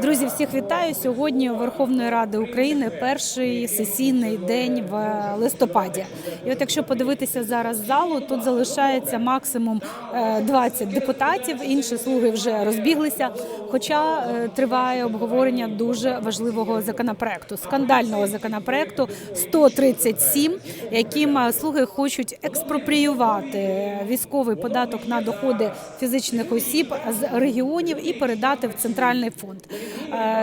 Друзі, всіх вітаю сьогодні у Верховної Ради України перший сесійний день в листопаді. І от якщо подивитися зараз залу, тут залишається максимум е, 20 депутатів. Інші слуги вже розбіглися. Хоча е, триває обговорення дуже важливого законопроекту, скандального законопроекту 137, яким е, слуги хочуть експропріювати військовий податок на доходи фізичних осіб з регіонів і передати в центральний фонд Е,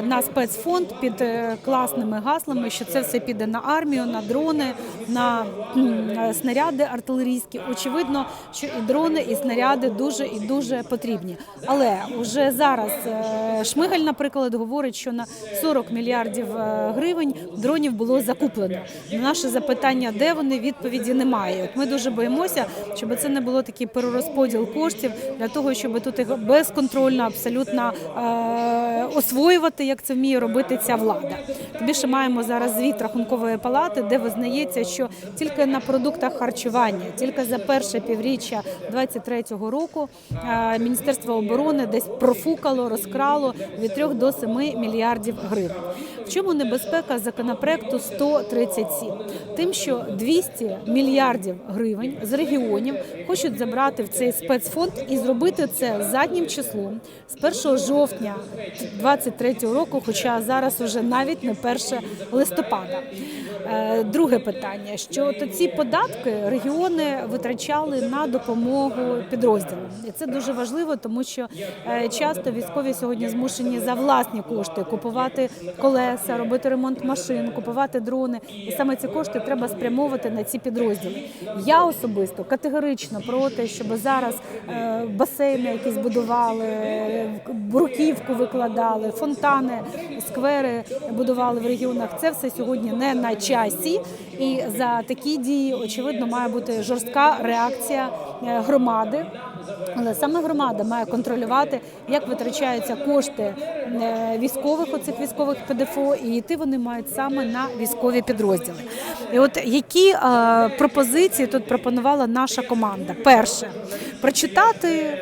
на спецфонд під е, класними гаслами, що це все піде на армію, на дрони, на е, снаряди артилерійські. Очевидно, що і дрони, і снаряди дуже і дуже потрібні. Але вже зараз е, Шмигаль, наприклад, говорить, що на 40 мільярдів е, гривень дронів було закуплено. На наше запитання, де вони відповіді немає. Ми дуже боїмося, щоб це не було такий перерозподіл коштів для того, щоб тут їх безконтрольно абсолютно е, освоювати, як це вміє робити ця влада. Тобі ще маємо зараз звіт рахункової палати, де визнається, що тільки на продуктах харчування, тільки за перше півріччя 23-го року е, Міністерство оборони десь профукало, розкрало від 3 до 7 мільярдів гривень. Чому небезпека законопроекту 137? Тим, що 200 мільярдів гривень з регіонів хочуть забрати в цей спецфонд і зробити це заднім числом з 1 жовтня 23 року, хоча зараз уже навіть не 1 листопада. Е, Друге питання: що то ці податки регіони витрачали на допомогу підрозділам, і це дуже важливо, тому що е, часто військові сьогодні змушені за власні кошти купувати колеса, робити ремонт машин, купувати дрони. І саме ці кошти треба спрямовувати на ці підрозділи. Я особисто категорично проти, щоб зараз е, басейни якісь будували, бруківку викладали, фонтани, сквери будували в регіонах. Це все сьогодні не на часі, і за такі дії очевидно має бути жорстка реакція е, громади. Але саме громада має контролювати, як витрачаються кошти е, військових оцих військових ПДФО, і йти вони мають саме на військові підрозділи. І от які е, пропозиції тут пропонувала наша команда? Перше прочитати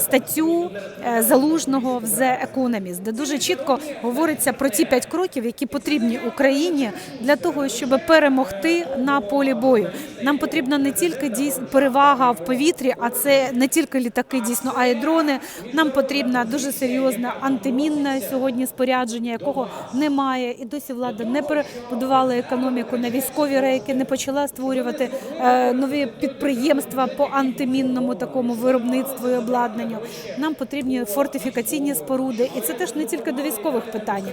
статтю е, залужного в The Economist, де дуже чітко говориться про ті п'ять кроків, які потрібні Україні для того, щоб перемогти на полі бою. Нам потрібна не тільки дійсно перевага в повітрі, а це не тільки літаки, дійсно, а й дрони. Нам потрібна дуже серйозна антимінне сьогодні спорядження, якого немає. І досі влада не перебудувала економіку на військові рейки, не почала створювати е, нові підприємства по антимінному такому виробництву і обладнанню. Нам потрібні фортифікаційні споруди, і це теж не тільки до військових питань.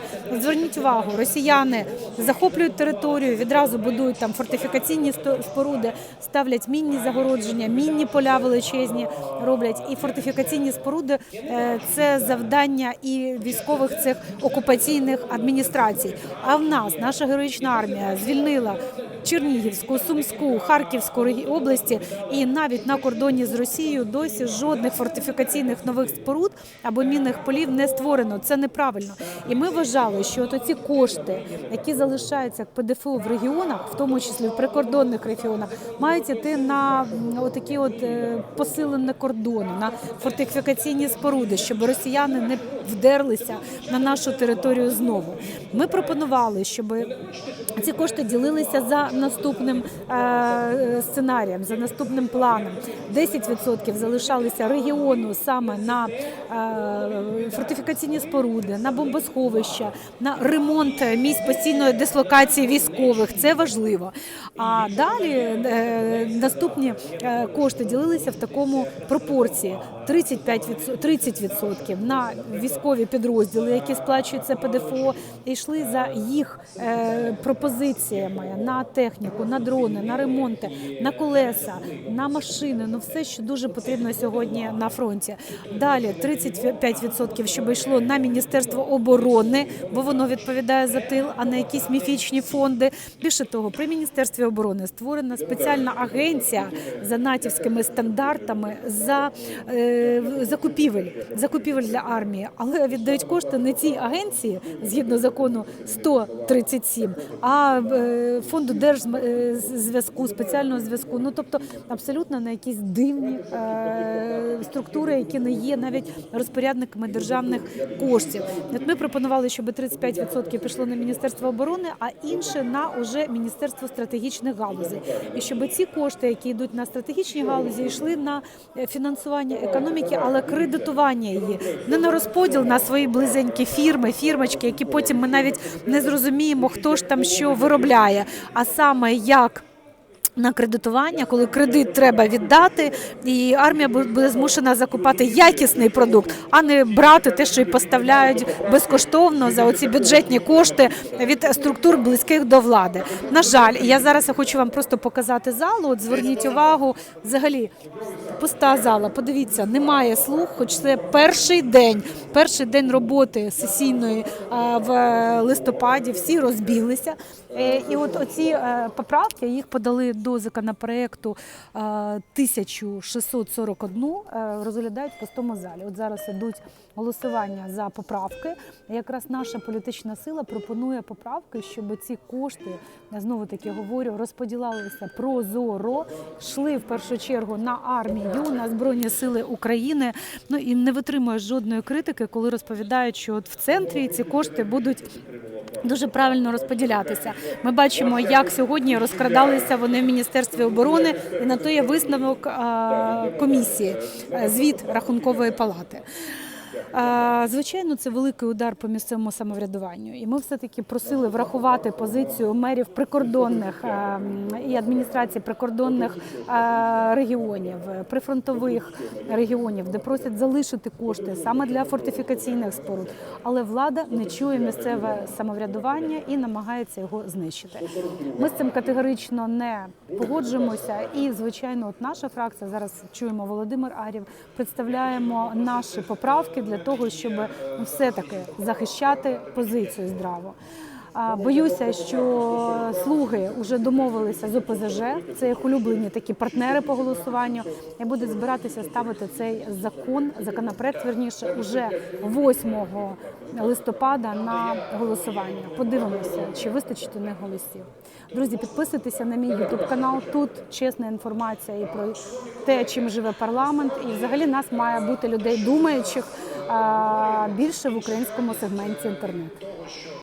Зверніть увагу, росіяни захоплюють територію, відразу будують там фортифікаційні споруди, ставлять мінні загородження, мінні поля величезні роблять. І фортифікаційні споруди е, це завдання і військових цих окупаційних адміністрацій. А в нас наша героїчна армія звільнила Чернігівську, Сумську, Харківську області, і навіть на кордоні з Росією досі жодних фортифікаційних нових споруд або мінних полів не створено. Це неправильно. І ми вважали, що от ці кошти, які залишаються як ПДФО в регіонах, в тому числі в прикордонних регіонах, мають іти на отакі от е, посилене кордону, на фортифікаційні споруди, щоб росіяни не вдерлися на нашу територію знову. Ми пропонували, щоб ці кошти ділилися за наступним е, сценарієм, за наступним планом. 10% залишалися регіону саме на е, фортифікаційні споруди, на бомбосховища, на ремонт місць постійної дислокації військових. Це важливо. А далі е, наступні кошти ділилися в такому пропорції: 35%, 30% на військові підрозділи, які сплачують це ПДФО, йшли за їх е, пропозиціями на техніку, на дрони, на ремонти, на колеса, на машини. Ну все, що дуже потрібно сьогодні на фронті. Далі 35% щоб йшло на міністерство оборони, бо воно відповідає за тил, а не якісь міфічні фонди. Більше того, при міністерстві оборони створена спеціальна агенція за натівськими стандартами за е, закупівель, закупівель для армії, але віддають кошти не цій агенції згідно закону 137, а е, фонду держзв'язку, спеціального зв'язку. Ну тобто абсолютно на якісь дивні е, структури, які не є навіть розпорядниками державних коштів. От ми пропонували, щоб 35% пішло на міністерство оборони, а інше на уже міністерство стратегічних галузей. І щоб ці кошти, які йдуть на стратегічні галузі, йшли на е, фінансування економіки, але кредитування її не на розподіл на свої близенькі фірми, фірмочки, які потім ми навіть не зрозуміємо, хто ж там що виробляє, а саме як. На кредитування, коли кредит треба віддати, і армія буде змушена закупати якісний продукт, а не брати те, що й поставляють безкоштовно за оці бюджетні кошти від структур близьких до влади. На жаль, я зараз хочу вам просто показати залу. От зверніть увагу, взагалі пуста зала. Подивіться, немає слух, хоч це перший день, перший день роботи сесійної в листопаді. Всі розбіглися. Е, І от оці е, поправки їх подали до законопроекту е, 1641, е, розглядають в пустому залі. От зараз ідуть голосування за поправки. Якраз наша політична сила пропонує поправки, щоб ці кошти, я знову таки говорю, розподілалися прозоро, йшли в першу чергу на армію, на збройні сили України. Ну і не витримує жодної критики, коли розповідають, що от в центрі ці кошти будуть дуже правильно розподілятися. Ми бачимо, як сьогодні розкрадалися вони в міністерстві оборони, і на то є висновок комісії, е, звіт рахункової палати. Звичайно, це великий удар по місцевому самоврядуванню, і ми все таки просили врахувати позицію мерів прикордонних і адміністрації прикордонних регіонів, прифронтових регіонів, де просять залишити кошти саме для фортифікаційних споруд. Але влада не чує місцеве самоврядування і намагається його знищити. Ми з цим категорично не погоджуємося. І, звичайно, от наша фракція зараз чуємо Володимир Арів, представляємо наші поправки для того, щоб все-таки захищати позицію здраво. Боюся, що слуги вже домовилися з ОПЗЖ, це їх улюблені такі партнери по голосуванню, і будуть збиратися ставити цей закон, законопроект верніше, уже 8 листопада на голосування. Подивимося, чи вистачить у них голосів. Друзі, підписуйтеся на мій ютуб канал. Тут чесна інформація і про те, чим живе парламент. І взагалі нас має бути людей думаючих більше в українському сегменті інтернету.